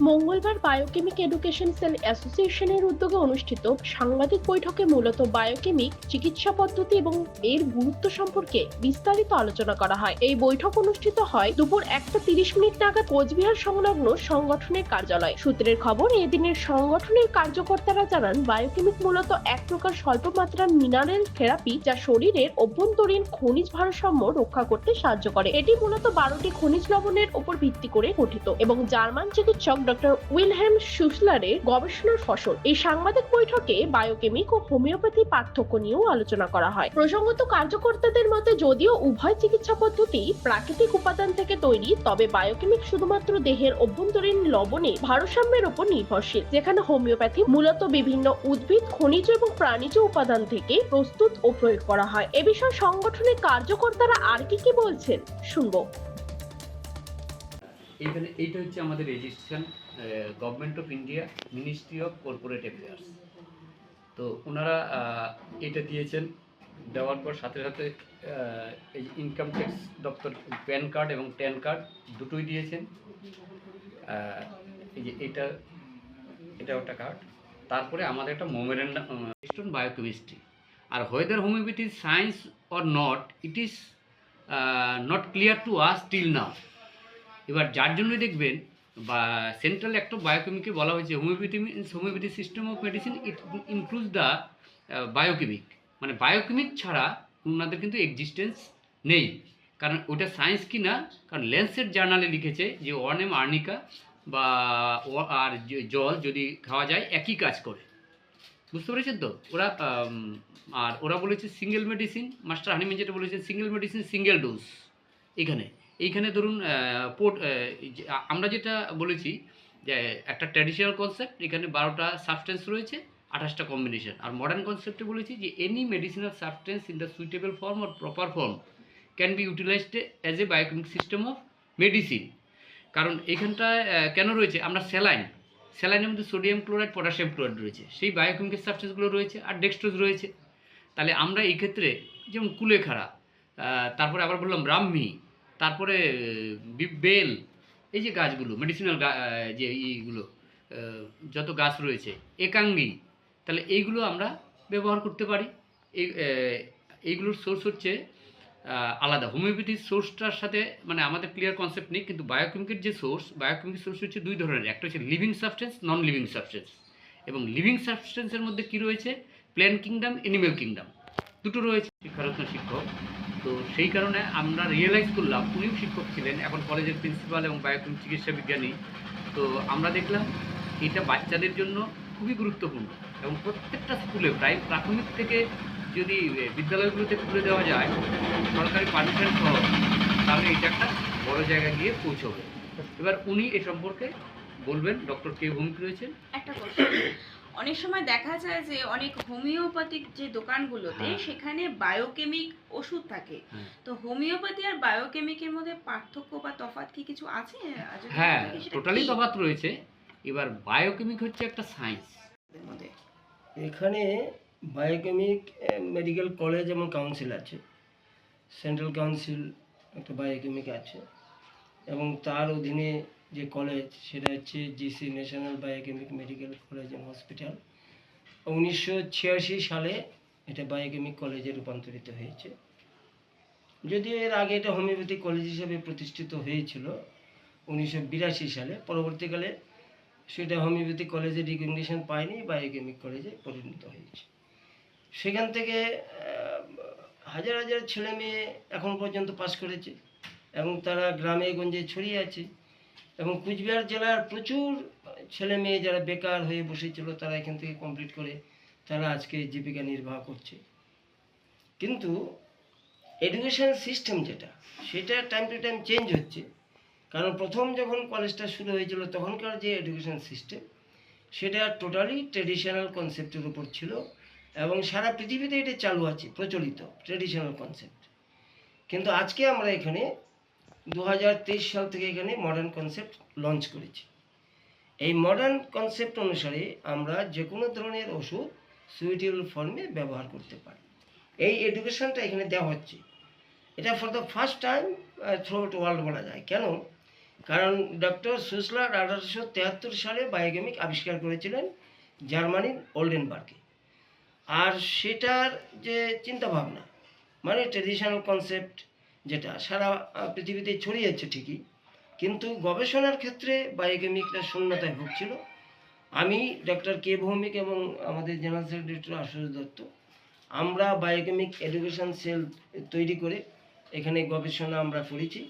মঙ্গলবার biochemic education sell অ্যাসোসিয়েশনের উদ্যোগে অনুষ্ঠিত সাংবাদিক বৈঠকে মূলত বায়োকেমিক চিকিৎসা পদ্ধতি এবং এর গুরুত্ব সম্পর্কে বিস্তারিত আলোচনা করা হয়। এই বৈঠক অনুষ্ঠিত হয় দুপুর একটা তিরিশ মিনিট নাগাদ কোচবিহার সংলগ্ন সংগঠনের কার্যালয়। সূত্রের খবর, এদিনের সংগঠনের কার্যকর্তারা জানান বায়োকেমিক মূলত এক প্রকার স্বল্প মাত্রার মিনারেল থেরাপি যা শরীরের অভ্যন্তরীণ খনিজ ভারসাম্য রক্ষা করতে সাহায্য করে। এটি মূলত বারোটি খনিজ লবণের উপর ভিত্তি করে গঠিত এবং জার্মান চিকিৎসক ডক্টর উইলহেম সুসলারের গবেষণার ফসল। এই সাংবাদিক বৈঠকে বায়োকেমিক ও হোমিওপ্যাথি পার্থক্য নিয়েও আলোচনা করা হয়। প্রসঙ্গত, কার্যকর্তাদের মতে, যদিও উভয় চিকিৎসা পদ্ধতি প্রাকৃতিক উপাদান থেকে তৈরি, তবে বায়োকেমিক শুধুমাত্র দেহের অভ্যন্তরীণ লবণে ভারসাম্যের উপর নির্ভরশীল, যেখানে হোমিওপ্যাথি মূলত বিভিন্ন উদ্ভিদ, খনিজ এবং প্রাণীজ উপাদান থেকে প্রস্তুত ও প্রয়োগ করা হয়। এ বিষয়ে সংগঠনের কার্যকর্তারা আর কি কি বলছেন, শুনব। এইখানে এইটা হচ্ছে আমাদের registration government of India ministry of corporate affairs তো ওনারা এটা দিয়েছেন, দেওয়ার পর সাথে সাথে এই ইনকাম ট্যাক্স দপ্তর প্যান কার্ড এবং ট্যান কার্ড দুটোই দিয়েছেন। এই যে এটা এটা একটা কার্ড তারপরে আমাদের একটা memorandum stone biochemistry R whether homeopathy science or not it is not clear to us till now এবার যার জন্যই দেখবেন, বা সেন্ট্রাল অ্যাক্ট অফ বায়োকেমিকে বলা হয়েছে homeopathy means homeopathy system of medicine it includes the biochemic মানে বায়োকেমিক ছাড়া ওনাদের কিন্তু এক্সিস্টেন্স নেই। কারণ ওটা সায়েন্স কি না কারণ ল্যান্সেট জার্নালে লিখেছে যে ওয়ান এম আর্নিকা বা আর জল যদি খাওয়া যায়, একই কাজ করে। বুঝতে পেরেছেন তো? ওরা আর ওরা বলেছে সিঙ্গেল মেডিসিন মাস্টার হানিমেন যেটা বলেছে সিঙ্গেল মেডিসিন সিঙ্গেল ডোজ এখানে। এইখানে ধরুন পোর্ট আমরা যেটা বলেছি যে, একটা ট্র্যাডিশনাল কনসেপ্ট এখানে বারোটা সাবস্টেন্স রয়েছে, আঠাশটা কম্বিনেশন আর মডার্ন কনসেপ্টে বলেছি যে any medicinal substance in the suitable form or proper form can be utilised as a biochemic system of medicine কারণ এইখানটায় কেন রয়েছে? আমরা স্যালাইন স্যালাইনের মধ্যে সোডিয়াম ক্লোরাইড পটাশিয়াম ক্লোরাইড রয়েছে। সেই বায়োকেমিক্যাল সাবস্টেন্সগুলো রয়েছে আর ডেক্সট্রোজ রয়েছে। তাহলে আমরা এই ক্ষেত্রে, যেমন কুলেখাড়া তারপরে আবার বললাম ব্রাহ্মী তারপরে বেল, এই যে গাছগুলো মেডিসিনাল যে ইগুলো যত গাছ রয়েছে, একাঙ্গি, তাহলে এইগুলো আমরা ব্যবহার করতে পারি। এই এইগুলোর সোর্স হচ্ছে আলাদা। হোমিওপ্যাথির সোর্সটার সাথে মানে আমাদের ক্লিয়ার কনসেপ্ট নেই, কিন্তু বায়োকেমিকের যে সোর্স বায়োকেমিক সোর্স হচ্ছে দুই ধরনের। একটা হচ্ছে living substance non living substance এবং লিভিং সাবস্টেন্সের মধ্যে কি রয়েছে? প্ল্যান কিংডম অ্যানিমেল কিংডম দুটো রয়েছে শিক্ষারত্ন শিক্ষক। তো সেই কারণে আমরা রিয়েলাইজ করলাম, উনিও শিক্ষক ছিলেন, এখন কলেজের প্রিন্সিপাল এবং বায়োকেমিক চিকিৎসা বিজ্ঞানী। তো আমরা দেখলাম এটা বাচ্চাদের জন্য খুবই গুরুত্বপূর্ণ এবং প্রত্যেকটা স্কুলে প্রায় প্রাথমিক থেকে যদি বিদ্যালয়গুলোতে খুলে দেওয়া যায়, সরকারি পারমিশন সহ, তাহলে এটা একটা বড় জায়গায় গিয়ে পৌঁছবে। এবার উনি এ সম্পর্কে বলবেন ডক্টর কে ভূমিক রয়েছেন। একটা অনেক সময় দেখা যায় যে অনেক হোমিওপ্যাথিক যে দোকানগুলোতে হ্যাঁ। সেখানে বায়োকেমিক ওষুধ থাকে। তো হোমিওপ্যাথি আর বায়োকেমিকের মধ্যে পার্থক্য বা তফাৎ কি কিছু আছে? হ্যাঁ টোটালি? তফাৎ রয়েছে। এবার বায়োকেমিক হচ্ছে একটা সায়েন্স মধ্যে। এখানে বায়োকেমিক মেডিকেল কলেজ এবং কাউন্সিল আছে। সেন্ট্রাল কাউন্সিল একটা বায়োকেমিক আছে। এবং তার অধীনে যে কলেজ সেটা হচ্ছে G C national biochemic medical college and hospital উনিশশো ছিয়াশি সালে এটা বায়োকেমিক কলেজে রূপান্তরিত হয়েছে। যদিও এর আগে এটা হোমিওপ্যাথি কলেজ হিসেবে প্রতিষ্ঠিত হয়েছিল উনিশশো বিরাশি সালে, পরবর্তীকালে সেটা হোমিওপ্যাথি কলেজে রিকগনিশন পায়নি বায়োকেমিক কলেজে পরিণত হয়েছে। সেখান থেকে হাজার হাজার ছেলে মেয়ে এখন পর্যন্ত পাশ করেছে এবং তারা গ্রামে গঞ্জে ছড়িয়ে আছে। এবং কুচবিহার জেলার প্রচুর ছেলে মেয়ে যারা বেকার হয়ে বসেছিল, তারা এখান থেকে কমপ্লিট করে তারা আজকে জীবিকা নির্বাহ করছে। কিন্তু এডুকেশান সিস্টেম যেটা, সেটা টাইম টু টাইম চেঞ্জ হচ্ছে। কারণ প্রথম যখন কলেজটা শুরু হয়েছিল, তখনকার যে এডুকেশন সিস্টেম সেটা টোটালি ট্রেডিশনাল কনসেপ্টের উপর ছিল এবং সারা পৃথিবীতে এটা চালু আছে, প্রচলিত ট্রেডিশনাল কনসেপ্ট কিন্তু আজকে আমরা এখানে দু হাজার তেইশ সাল থেকে এখানে মডার্ন কনসেপ্ট লঞ্চ করেছি। এই মডার্ন কনসেপ্ট অনুসারে আমরা যে কোনো ধরনের ওষুধ সুইটেবল ফর্মে ব্যবহার করতে পারি। এই এডুকেশনটা এখানে দেওয়া হচ্ছে। এটা for the first time throughout world বলা যায়। কেন? কারণ ডক্টর সুসলার আঠারোশো তেহাত্তর সালে বায়োকেমিক আবিষ্কার করেছিলেন জার্মানির ওল্ডেনবার্গে আর সেটার যে চিন্তাভাবনা মানে ট্রেডিশনাল কনসেপ্ট যেটা সারা পৃথিবীতে ছড়িয়েছে ঠিকই। কিন্তু গবেষণার ক্ষেত্রে বায়োকেমিকরা শূন্যতায় ভুগছিল। আমি ডক্টর কে ভৌমিক এবং আমাদের জেনারেল সেক্রেটারি আশুষ দত্ত, আমরা বায়োকেমিক এডুকেশন সেল তৈরি করে এখানে গবেষণা আমরা করেছি।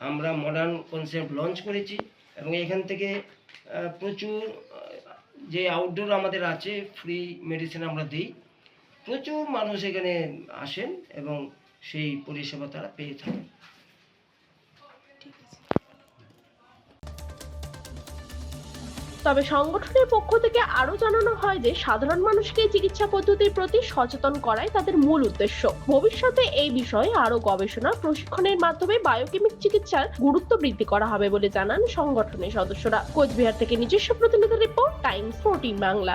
আমরা মডার্ন কনসেপ্ট লঞ্চ করেছি এবং এখান থেকে প্রচুর, যে আউটডোর আমাদের আছে ফ্রি মেডিসিন আমরা দিই। প্রচুর মানুষ এখানে আসেন এবং সেই পরিষেবা তারা পেয়ে আছে তবে সংগঠনের পক্ষ থেকে আরও জানানো হয় যে, সাধারণ মানুষকে চিকিৎসা পদ্ধতির প্রতি সচেতন করাই তাদের মূল উদ্দেশ্য। ভবিষ্যতে এই বিষয়ে আরও গবেষণা, প্রশিক্ষণের মাধ্যমে বায়োকেমিক চিকিৎসার গুরুত্ব বৃদ্ধি করা হবে বলে জানান সংগঠনের সদস্যরা। কোচবিহার থেকে নিজস্ব প্রতিনিধি রিপোর্ট, টাইমস ফোরটিন বাংলা।